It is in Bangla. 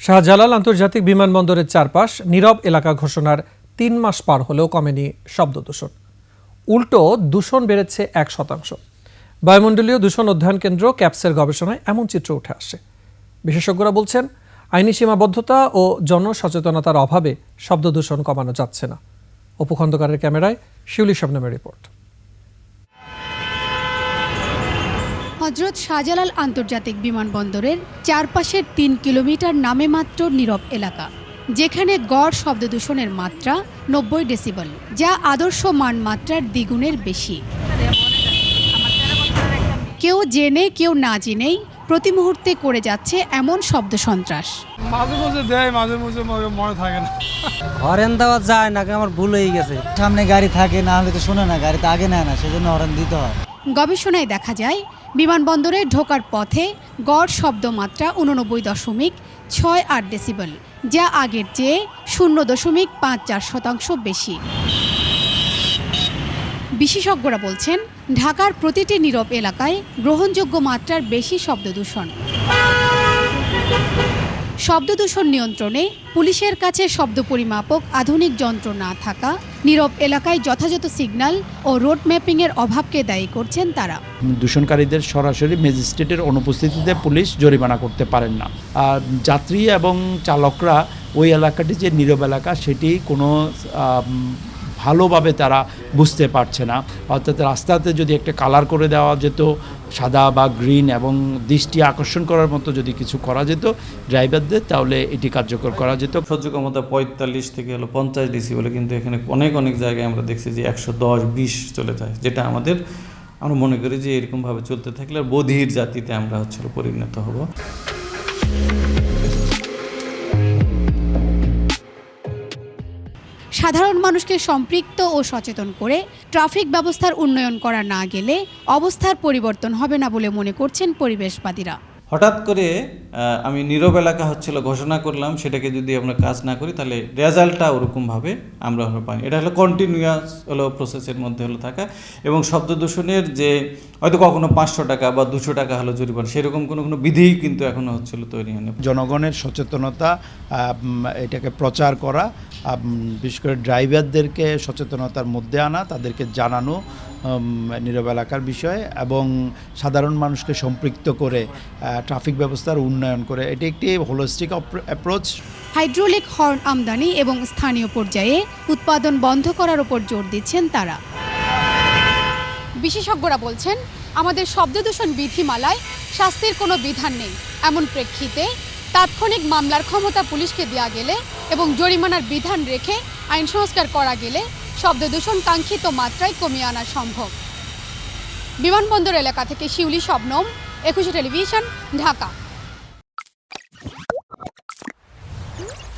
শাহজালাল আন্তর্জাতিক বিমানবন্দরের চারপাশ নীরব এলাকা ঘোষণার তিন মাস পার হলেও কমেনি শব্দ দূষণ। উল্টো দূষণ বেড়েছে এক শতাংশ। বায়ুমণ্ডলীয় দূষণ অধ্যয়ন কেন্দ্র ক্যাপসের গবেষণায় এমন চিত্র উঠে আসে। বিশেষজ্ঞরা বলছেন, আইনি সীমাবদ্ধতা ও জনসচেতনতার অভাবে শব্দ দূষণ কমানো যাচ্ছে না। অপু খন্দকারের ক্যামেরায় শিউলি শবনমের রিপোর্ট। হজরত শাহজালাল আন্তর্জাতিক বিমানবন্দরের চারপাশের তিন কিলোমিটার নামে মাত্র নীরব এলাকা যেখানে গড় শব্দ দূষণের মাত্রা নব্বই ডেসিবল যা আদর্শ মানমাত্রার দ্বিগুণের বেশি। কেউ জেনে কেউ না জেনেই প্রতি মুহূর্তে করে যাচ্ছে এমন শব্দ সন্ত্রাস। মাঝে মাঝে দেয় মাঝে মাঝে মনে- মনে থাকে না। হরেন দেওয়া যায় না আমার ভুল হয়ে গেছে। সামনে গাড়ি থাকে না হলে তো শোনে না গাড়িতে আগে নেয় না সেজন্য হরেন দিতে হয়। গবেষণায় দেখা যায় বিমানবন্দরে ঢোকার পথে গড় শব্দমাত্রা উননব্বই দশমিক ছয় আট ডেসিবল, যা আগের চেয়ে শূন্য দশমিক পাঁচ চার শতাংশ বেশি। বিশেষজ্ঞরা বলছেন, ঢাকার প্রতিটি নীরব এলাকায় গ্রহণযোগ্য মাত্রার বেশি শব্দ দূষণ। শব্দ দূষণ নিয়ন্ত্রণে পুলিশের কাছে শব্দ পরিমাপক আধুনিক যন্ত্র না থাকা, নীরব এলাকায় যথাযথ সিগন্যাল ও রোড ম্যাপিংয়ের অভাবকে দায়ী করছেন তারা। দূষণকারীদের সরাসরি ম্যাজিস্ট্রেটের অনুপস্থিতিতে পুলিশ জরিমানা করতে পারেন না। আর যাত্রী এবং চালকরা ওই এলাকাটি যে নীরব এলাকা, সেটি কোনো ভালোভাবে তারা বুঝতে পারছে না। অর্থাৎ রাস্তাতে যদি একটা কালার করে দেওয়া যেত, সাদা বা গ্রিন এবং দৃষ্টি আকর্ষণ করার মতো যদি কিছু করা যেত ড্রাইভারদের তাহলে এটি কার্যকর করা যেত। সহ্য ক্ষমতা পঁয়তাল্লিশ থেকে হলো পঞ্চাশ ডিসি বলে কিন্তু এখানে অনেক অনেক জায়গায় আমরা দেখছি যে একশো দশ, বিশ চলে যায়, যেটা আমাদের, আমরা মনে করি যে এরকমভাবে চলতে থাকলে বধির জাতিতে আমরা হচ্ছে পরিণত হব। সাধারণ মানুষকে সম্পৃক্ত ও সচেতন করে ট্রাফিক ব্যবস্থার উন্নয়ন করা না গেলে অবস্থার পরিবর্তন হবে না বলে মনে করছেন পরিবেশবাদীরা। হঠাৎ করে আমি নীরব এলাকা হচ্ছিল, ঘোষণা করলাম, সেটাকে যদি আমরা কাজ না করি, তাহলে রেজাল্টটা ওরকমভাবে আমরা হলো পাই এটা হলো কন্টিনিউয়াস হলো প্রসেসের মধ্যে হলো থাকা এবং শব্দ দূষণের যে, হয়তো কখনো পাঁচশো টাকা বা দুশো টাকা হলো জরিমানা, সেরকম কোনো কোনো বিধি কিন্তু এখনও হচ্ছিল তৈরি হয়নি। জনগণের সচেতনতা এটাকে প্রচার করা বিশেষ করে ড্রাইভারদেরকে সচেতনতার মধ্যে আনা, তাদেরকে জানানো নীরব এলাকার বিষয়ে এবং সাধারণ মানুষকে সম্পৃক্ত করে ট্রাফিক ব্যবস্থার উন্নয়ন করে। এটি একটি হোলিস্টিক অ্যাপ্রোচ হাইড্রোলিক হর্ন আমদানি এবং স্থানীয় পর্যায়ে উৎপাদন বন্ধ করার উপর জোর দিচ্ছেন তারা। বিশেষজ্ঞরা বলছেন, আমাদের শব্দ দূষণ বিধিমালায় শাস্তির কোনো বিধান নেই। এমন প্রেক্ষিতে তাৎক্ষণিক মামলার ক্ষমতা পুলিশকে দেওয়া গেলে এবং জরিমানার বিধান রেখে আইন সংস্কার করা গেলে শব্দ দূষণ কাঙ্ক্ষিত মাত্রায় কমিয়ে আনা সম্ভব। বিমানবন্দর এলাকা থেকে শিউলি শবনম, একুশে টেলিভিশন, ঢাকা।